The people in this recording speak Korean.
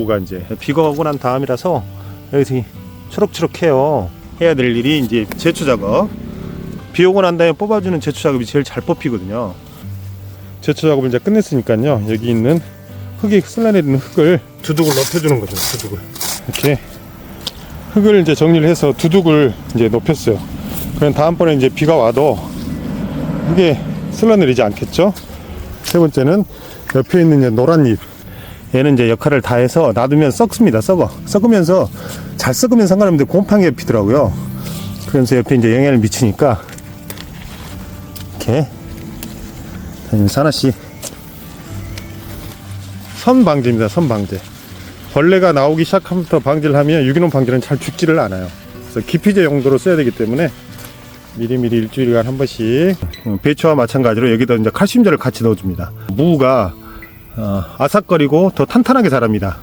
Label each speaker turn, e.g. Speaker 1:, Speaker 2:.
Speaker 1: 무가 이제 비가 오고 난 다음이라서 여기서 초록초록해요. 해야 될 일이 이제 제초 작업. 비 오고 난 다음에 뽑아주는 제초 작업이 제일 잘 뽑히거든요. 제초 작업을 이제 끝냈으니까요. 여기 있는 흙이 쓸라내리는 흙을 두둑을 높여주는 거죠. 두둑을 이렇게 흙을 이제 정리를 해서 두둑을 이제 높였어요. 그럼 다음번에 이제 비가 와도 흙에 쓸라내리지 않겠죠. 세 번째는 옆에 있는 이제 노란 잎. 얘는 이제 역할을 다 해서 놔두면 썩습니다. 썩어. 썩으면서 잘 썩으면 상관없는데 곰팡이가 피더라고요. 그러면서 옆에 이제 영향을 미치니까 이렇게 다니면서 하나씩 선 방제입니다. 선 방제. 벌레가 나오기 시작하면부터 방제를 하면 유기농 방제는 잘 죽지를 않아요. 그래서 기피제 용도로 써야 되기 때문에 미리미리 일주일간 한 번씩 음, 배추와 마찬가지로 여기다 이제 칼슘제를 같이 넣어줍니다. 무가 어, 아삭거리고 더 탄탄하게 자랍니다.